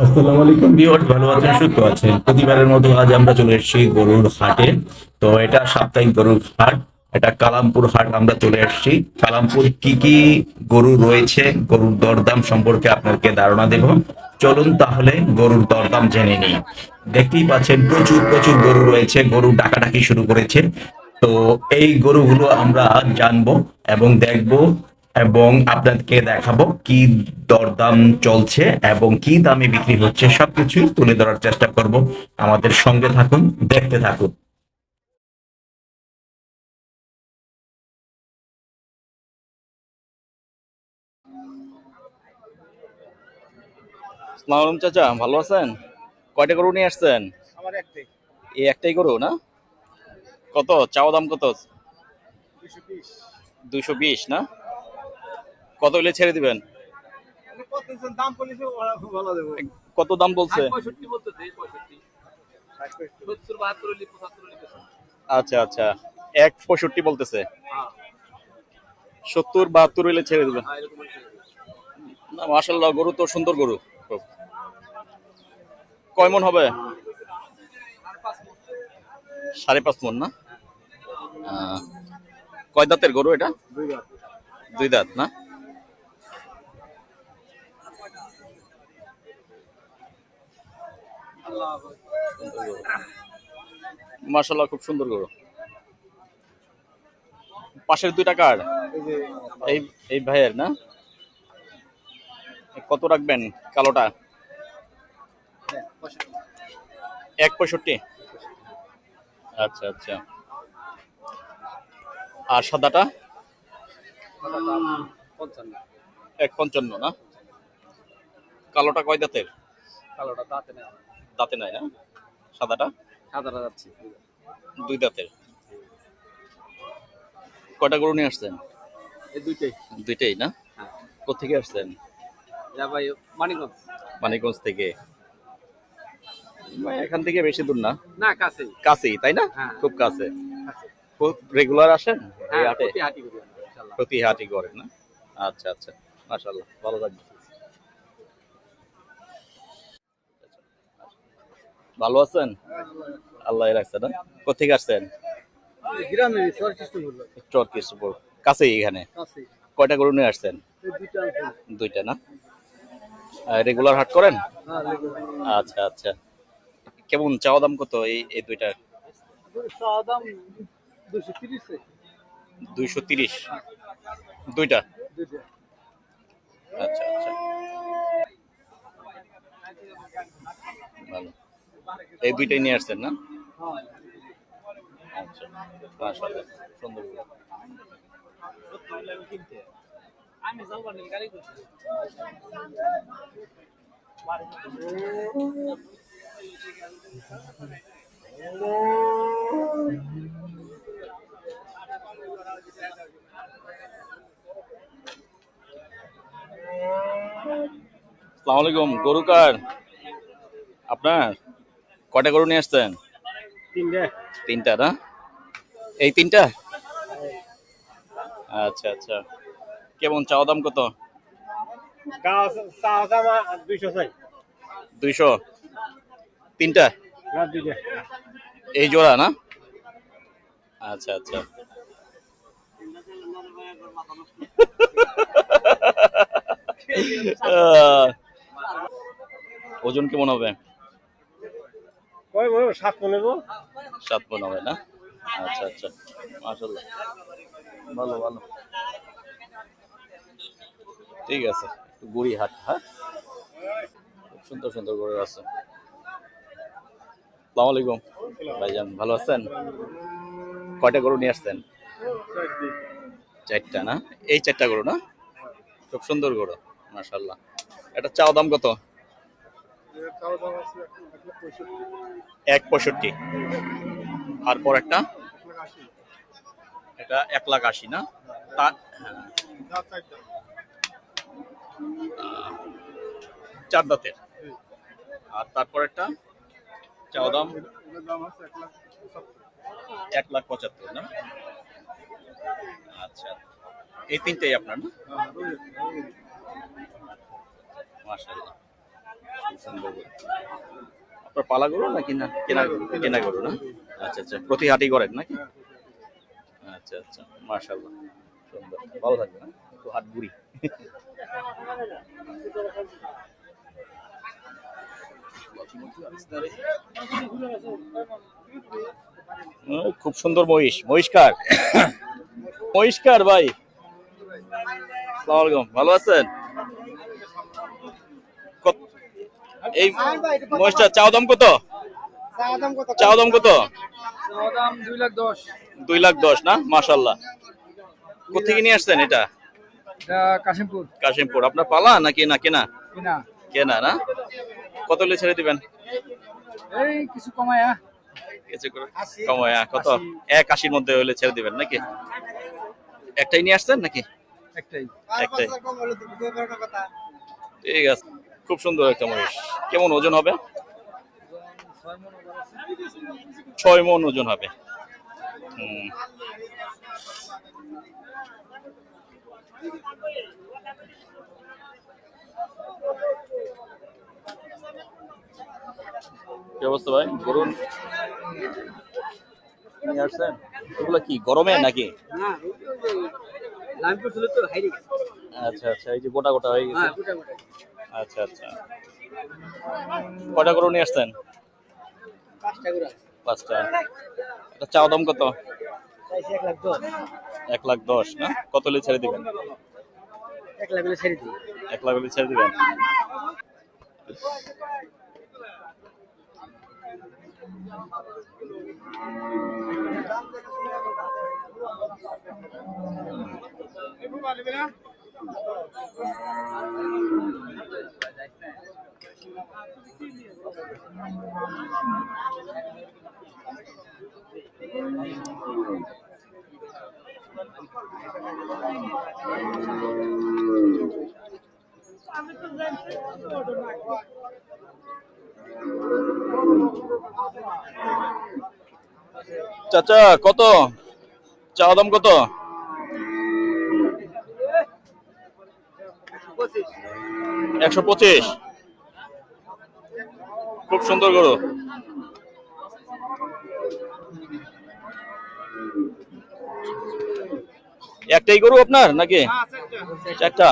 আসসালামু আলাইকুম। ভিউয়ার্স ভালো আছেন সুস্থ আছেন। প্রতিবারের মতো আজ আমরা চলে এসেছি গরুর হাটে। তো এটা সাপ্তাহিক গরুর হাট, এটা কালামপুর হাট আমরা চলে এসেছি। কালামপুর কি কি গরু রয়েছে, গরুর দরদাম সম্পর্কে আপনাকে ধারণা দেব। চলুন তাহলে গরুর দরদাম জেনে নিই। দেখতেই পাচ্ছেন, প্রচুর প্রচুর গরু রয়েছে, গরু ডাকাডাকি শুরু করেছে। তো এই গরুগুলো আমরা জানব এবং দেখব এবং আপনাদেরকে দেখাবো কি দরদাম চলছে এবং কি দামে বিক্রি হচ্ছে। সবকিছুই তুলে ধরার চেষ্টা করব। আমাদের সঙ্গে থাকুন দেখতে থাকুন। সালাম চাচা ভালো আছেন? কয়টা গরু নিয়ে আসছেন? আমার একটাই। এই একটাই গরু না? কত? চাওয়া দাম কত? দুশো বিশ না? কত হলে ছেড়ে দিবেন? কত দাম বলেছে? আচ্ছা আচ্ছা। এক পঁয়ষট্টি বলতেছে। সত্তর বাহাত্তর হইলে ছেড়ে দিবেন। না মাসাল্লাহ গরু তো সুন্দর গরু। কয় মন হবে? সাড়ে পাঁচ মন। না? কয় দাঁতের গরু এটা? দুই দাঁত না? মার্শাল্লাহ খুব সুন্দর গরু। পাশের দুইটা কার্ড এই এই ভাইয়ের, না? কত রাখবেন কালোটা? এক পঁয়ষট্টি। আচ্ছা আচ্ছা। আর সাদাটা? এক পঞ্চান্ন, না? কালোটা কয় দাঁতের? কালোটা তাতে নেই দাঁতে নাই না? সাদাটা? সাদাটা যাচ্ছে। দুই দাঁতের। কয়টা গরু নিয়ে আসছেন? এই দুইটাই। দুইটাই না? হ্যাঁ। কোথেকে আসছেন? যা ভাই মানিকগঞ্জ। মানিকগঞ্জ থেকে। এখান থেকে বেশি দূর না? না কাছেই। কাছেই তাই না? হ্যাঁ। খুব কাছে। কাছে। খুব রেগুলার আসেন? এই হ্যাঁ হাটে প্রতি হাঁটি। প্রতি হাটই করেন না? আচ্ছা আচ্ছা। মাশাআল্লাহ ভালো থাকবেন। ভালো আছেন? আল্লাহ রাখছে না কোথেকে আসছেন? এই গ্রামে সর সিস্টেম হলো চর কৃষ্ণপুর। কাছেই এখানে? কয়টা গরু নিয়ে আসছেন? দুইটা না? রেগুলার হাট করেন? হ্যাঁ আচ্ছা আচ্ছা। কেমন চাওয়া দাম কত এই এই দুইটা? চাওয়া দাম দুশো তিরিশ দুইশো তিরিশ। দুইটা। আচ্ছা আচ্ছা। ভালো। এই দুইটাই নিয়ে আসছেন না? আচ্ছা আসসালামু আলাইকুম গরু কার? আপনার? কয়টা গরু নিয়ে আসতেন তিনটে। না? এই তিনটা? আচ্ছা আচ্ছা। কেমন চাওয়া দাম কত? দুইশো তিনটা? এই জোড়া না? আচ্ছা আচ্ছা। ওজন কেমন হবে? কয় বড় সাত মনে সাত মন না? আচ্ছা আচ্ছা। মাশাল্লাহ ভালো ভালো। ঠিক আছে। একটু গুড়ি হাট হ্যাঁ? খুব সুন্দর সুন্দর গরু আছে। সালাম আলাইকুম। ভাইজান, ভালো আছেন? কয়টা গরু নিয়ে আসছেন? চারটা, না? এই চারটা গরু, না? খুব সুন্দর গরু মাশাল্লাহ এটা চাও দাম কত? এক পঁয়ষট্টি। আর পর একটা এটা এক লাখ আশি না? চার দাঁতের। আর তারপর একটা চাও দাম? এক লাখ পঁচাত্তর, না? আচ্ছা। এই তিনটেই আপনার না? মাশাআল্লাহ। আপনার পালা গরু না কিনা? কেনা কেনা গরু না? আচ্ছা আচ্ছা। প্রতি হাটই করেন নাকি? আচ্ছা আচ্ছা। মার্শাল্লাহ সুন্দর। ভালো থাকবে না তো হাট বুড়ি। খুব সুন্দর মহিষ। মহিষকার। মহিষকার ভাই। আলাইকুম। ভালো আছেন কত- এই মহিষটা চাও দাম কত? চাও দাম কত? দুই লাখ দশ না? মাশাল্লাহ। কোথেকে নিয়ে আসছেন এটা? কাশিমপুর। কাশিমপুর আপনার পালা না কেনা? কেনা। কেনা না? কত হলে ছেড়ে দিবেন? এই কিছু কমায়। কিছু করে কত? এক আশির মধ্যে হলে ছেড়ে দিবেন নাকি? একটাই নিয়ে আসছেন নাকি? একটাই। একটাই। ঠিক আছে। খুব সুন্দর একটা মহিষ। কেমন ওজন হবে? ছয় মন ওজন হবে। হুম। কি অবস্থা ভাই? গরুন নিয়ে আসছেন? এগুলো কি গরমে নাকি? আচ্ছা আচ্ছা এই যে গোটা গোটা হয়ে গেছে। হ্যাঁ আচ্ছা আচ্ছা। কটা গরু নিয়ে আসছেন? পাঁচটা করে এটা চাও দাম কত? এক লাখ দশ। না? কত হলে ছেড়ে দিবেন? এক লাখ করে ছেড়ে দিই এক লাখ হলে ছেড়ে দিবেন? চাচা কত? চাওয়া দাম কত? একশো পঁচিশ। খুব সুন্দর গরু। একটাই গরু আপনার নাকি? চারটা।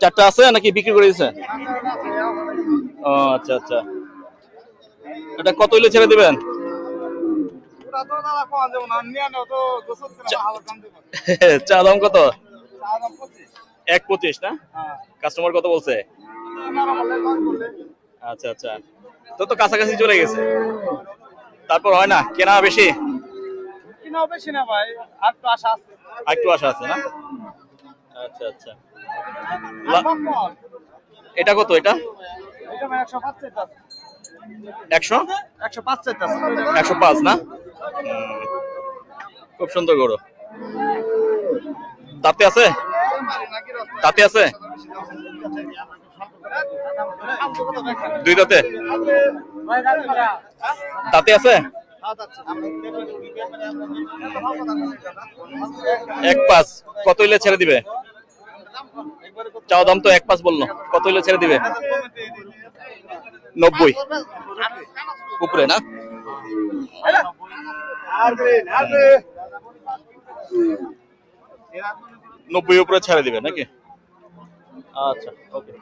চারটা আছে নাকি বিক্রি করে দিয়েছেন ও আচ্ছা আচ্ছা। এটা কত হইলে ছেড়ে দিবেন? চা দাম কত? এক পঁচিশ না? কাস্টমার কত বলছে? আচ্ছা আচ্ছা। তো তো কাছাকাছি চলে গেছে। তারপর হয় না কেনা বেশি? কিনা বেশি না ভাই আর আশা আছে। একটু আশা আছে না? আচ্ছা আচ্ছা। এটা কত এটা? একশো একশো? পাঁচ না? খুব সুন্দর গরু। তাতে আছে? তাতে আছে? দুই দাঁতে তাতে আছে? এক পাঁচ। কত হইলে ছেড়ে দিবে? চাও দাম তো এক পাঁচ বলল। কত হইলে ছেড়ে দিবে? নব্বই। উপরে না? নব্বই উপরে ছেড়ে দিবে নাকি? আচ্ছা ওকে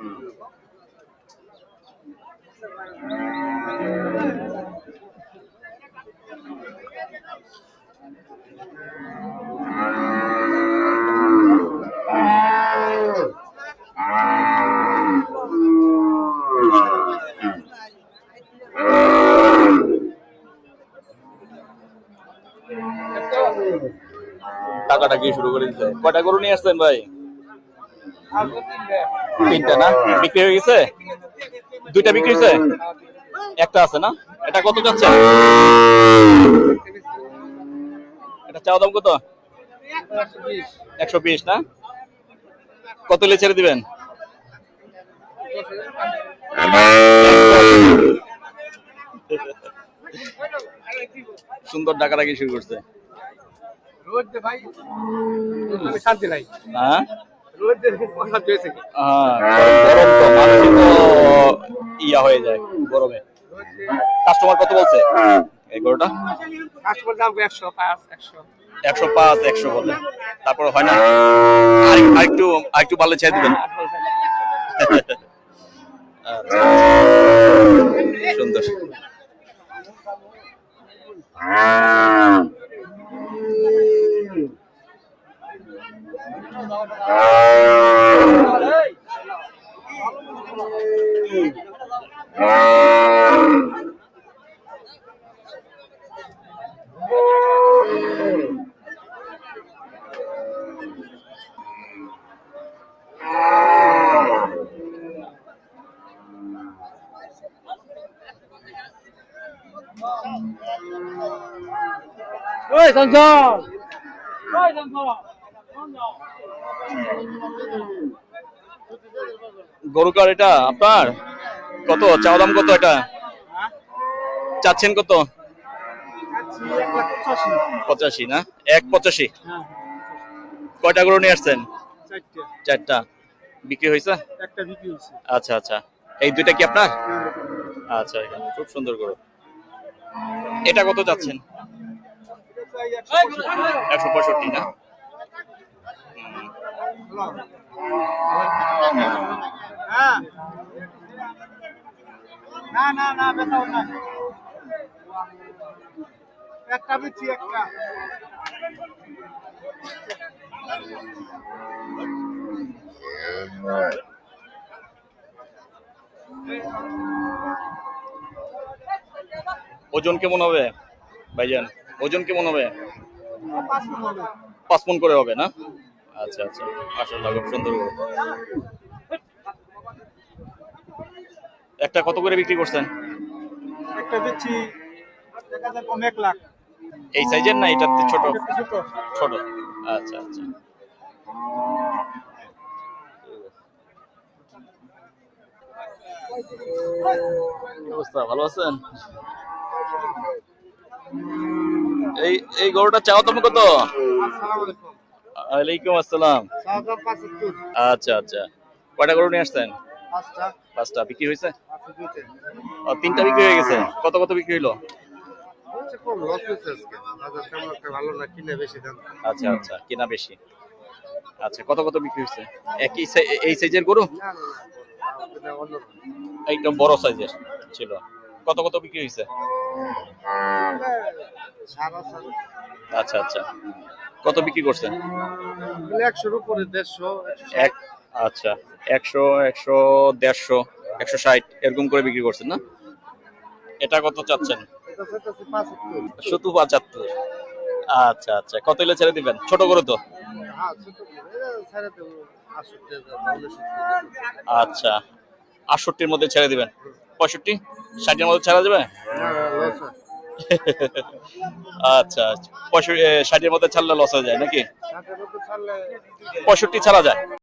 음. কয়টা গরু নিয়ে আসছেন ভাই? তিনটা না? বিক্রি হয়ে গেছে? দুইটা বিক্রি হয়েছে? একটা আছে না? এটা কত যাচ্ছে? এটা চাওয়া দাম কত? একশো বিশ না? কত লে ছেড়ে দিবেন? সুন্দর ডাকা ডাকাডাকি শুরু করছে। শান্তি নাই। হ্যাঁ? হ্যাঁ, গরম তো মানুষ তো ইয়া হয়ে যায় গরমে। কাস্টমার কত বলছে? এই গরুটা? কাস্টমার দাম একশো পাঁচ একশো। একশো পাঁচ একশো বলে তারপর হয় না? আর আরেকটু আরেকটু পারলে ছেড়ে দিবেন। আচ্ছা। সুন্দর। ওই সঞ্চল ওই সঞ্চল গরু কার এটা, আপনার? কত? চাওয়া দাম কত এটা? চাচ্ছেন কত? পঁচাশি, না? এক পঁচাশি। কয়টা গরু নিয়ে আসছেন? চারটা। বিক্রি হয়েছে? আচ্ছা আচ্ছা। এই দুইটা কি আপনার? আচ্ছা খুব সুন্দর গরু। এটা কত চাচ্ছেন? একশো পঁয়ষট্টি, না? না না না বেচাও না একটা বেচি একটা ওজন কেমন হবে ভাইজান? ওজন কেমন হবে? পাঁচ মন করে হবে না? আচ্ছা আচ্ছা। মাশাআল্লাহ খুব সুন্দর। একটা কত করে বিক্রি করছেন? একটা এক লাখ। এই সাইজের না এটা ছোট? ছোট। ছোট। আচ্ছা আচ্ছা। অবস্থা? ভালো আছেন? এই এই গরুটা চাও তুমি কত? আসসালামু আলাইকুম। ওয়ালাইকুম আসসালাম। আচ্ছা আচ্ছা। কয়টা গরু নিয়ে আসছেন? পাঁচটা। বিক্রি হয়েছে? তিনটা বিক্রি হয়ে গেছে। কত কত বিক্রি একটা দাম। আচ্ছা আচ্ছা। কিনা বেশি। আচ্ছা কত কত বিক্রি হয়েছে? একই এই সাইজের গরু? এইটা বড় সাইজের ছিল। কত কত বিক্রি হয়েছে? আচ্ছা আচ্ছা। কত বিক্রি করছেন? একশোর উপরে দেড়শো এক আচ্ছা একশো একশো দেড়শো একশো ষাট এরকম করে বিক্রি করছেন না? এটা কত চাচ্ছেন? শুধু পঁচাত্তর। আচ্ছা আচ্ছা কত হলে ছেড়ে দিবেন? ছোট করে তো? হ্যাঁ দেবো আচ্ছা আটষট্টির মধ্যে ছেড়ে দিবেন। পঁয়ষট্টি? ষাটের মধ্যে ছেড়ে যাবে না লস হয় আচ্ছা আচ্ছা। পঁয়ষট্টি ষাটের মধ্যে ছাড়লে লস হয়ে যায় নাকি? পঁয়ষট্টি ছাড়া যায়।